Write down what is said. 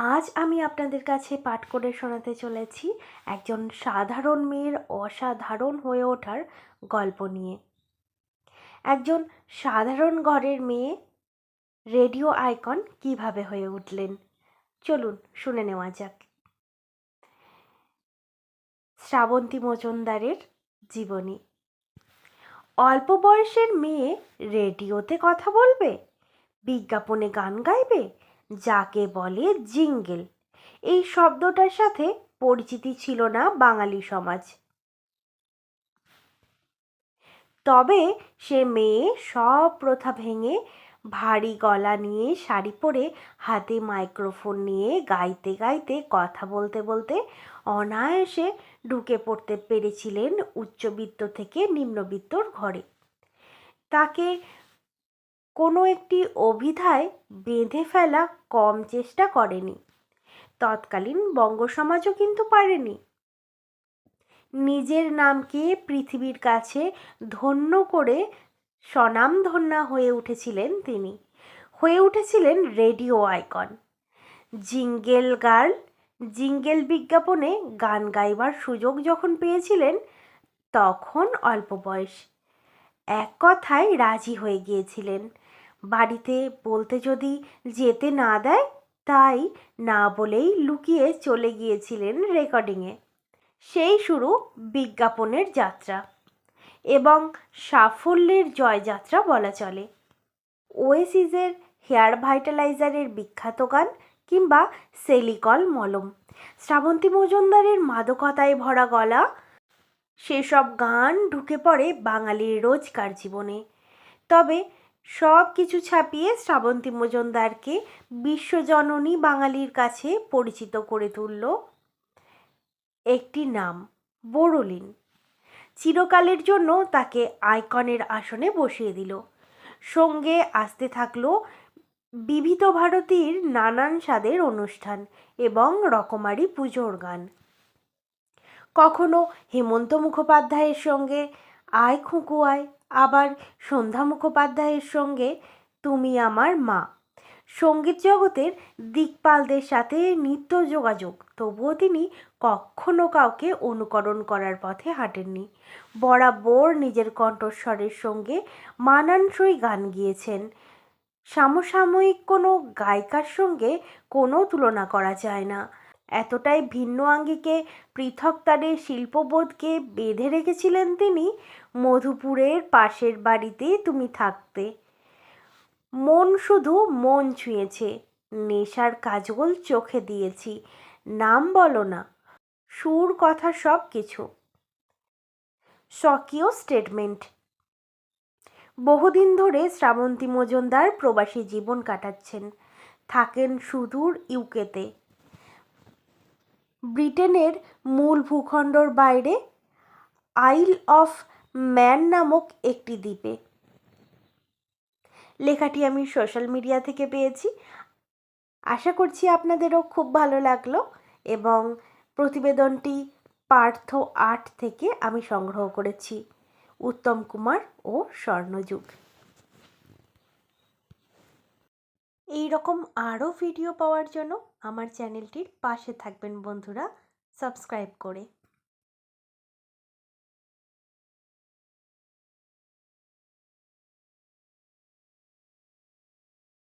আজ আমি আপনাদের কাছে পাঠ করে শোনাতে চলেছি একজন সাধারণ মেয়ের অসাধারণ হয়ে ওঠার গল্প নিয়ে। একজন সাধারণ ঘরের মেয়ে, রেডিও আইকন কীভাবে হয়ে উঠলেন? চলুন শুনে নেওয়া যাক। শ্রাবন্তী মজুমদারের জীবনী। অল্প বয়সের মেয়ে রেডিওতে কথা বলবে? বিজ্ঞাপনে গান গাইবে? যাকে বলে জিঙ্গেল। এই শব্দটার সাথে পরিচিতি ছিল না বাঙালি সমাজ। তবে সে মেয়ে সব প্রথা ভেঙে ভারী গলা নিয়ে শাড়ি পরে হাতে মাইক্রোফোন নিয়ে গাইতে গাইতে কথা বলতে বলতে অনায়াসে ঢুকে পড়তে পেরেছিলেন উচ্চবিত্ত থেকে নিম্নবিত্তর ঘরে। তাকে কোনো একটি অভিধায় বেঁধে ফেলা কম চেষ্টা করেনি। তৎকালীন বঙ্গ সমাজও কিন্তু পারেনি। নিজের নামকে পৃথিবীর কাছে ধন্য করে স্বনামধন্যা হয়ে উঠেছিলেন তিনি। হয়ে উঠেছিলেন radio icon. Jingle girl, jingle বিজ্ঞাপনে গান গাইবার সুযোগ যখন পেয়েছিলেন, তখন অল্প বয়স। এক কথায় রাজি হয়ে গিয়েছিলেন। বাড়িতে বলতে যদি যেতে না দেয়, তাই না বলেই লুকিয়ে চলে গিয়েছিলেন রেকর্ডিংয়ে। সেই শুরু বিজ্ঞাপনের যাত্রা এবং সাফল্যের জয়যাত্রা বলা চলে। ওয়েসিসের হেয়ার ভাইটালাইজারের বিখ্যাত গান কিংবা সেলিকল মলম, শ্রাবন্তী মজুমদারের মাদকতায় ভরা গলা, সেসব গান ঢুকে পড়ে বাঙালির রোজকার জীবনে। তবে সব কিছু ছাপিয়ে শ্রাবন্তী মজুমদারকে বিশ্বজননী বাঙালির কাছে পরিচিত করে তুলল একটি নাম, বড়লিন। চিরকালের জন্য তাকে আইকনের আসনে বসিয়ে দিল। সঙ্গে আসতে থাকল বিবিধ ভারতীর নানান স্বাদের অনুষ্ঠান এবং রকমারি পুজোর গান। কখনো হেমন্ত মুখোপাধ্যায়ের সঙ্গে আয় খুঁকু আয় আবার সন্ধ্যা মুখোপাধ্যায়ের সঙ্গে তুমি আমার মা। সংগীত জগতের দিকপালদের সাথে নিত্য যোগাযোগ, তবুও তিনি কখনো কাউকে অনুকরণ করার পথে হাঁটেননি। বরাবর নিজের কণ্ঠস্বরের সঙ্গে মানানসই গান গিয়েছেন। সমসাময়িক কোনো গায়িকার সঙ্গে কোনো তুলনা করা যায় না। এতটাই ভিন্ন আঙ্গিকে পৃথক তারে শিল্পবোধকে বেঁধে রেখেছিলেন তিনি মধুপুরের পাশের বাড়িতে তুমি থাকতে। মন শুধু মন ছুঁয়েছে, নেশার কাজল চোখে দিয়েছি, নাম বলো না, সুর কথা সব কিছু। স্বকীয় স্টেটমেন্ট বহুদিন ধরে শ্রাবন্তী মজুমদার প্রবাসী জীবন কাটাচ্ছেন, থাকেন সুদূর ইউকেতে। ব্রিটেনের মূল ভূখণ্ডর বাইরে আইল অফ ম্যান নামক একটি দ্বীপে। লেখাটি আমি সোশ্যাল মিডিয়া থেকে পেয়েছি। আশা করছি আপনাদেরও খুব ভালো লাগল এবং প্রতিবেদনটি পার্থ আর্ট থেকে আমি সংগ্রহ করেছি। উত্তম কুমার ও স্বর্ণযুগ। এই রকম আরও ভিডিও পাওয়ার জন্য আমার চ্যানেলটির পাশে থাকবেন বন্ধুরা। সাবস্ক্রাইব করে।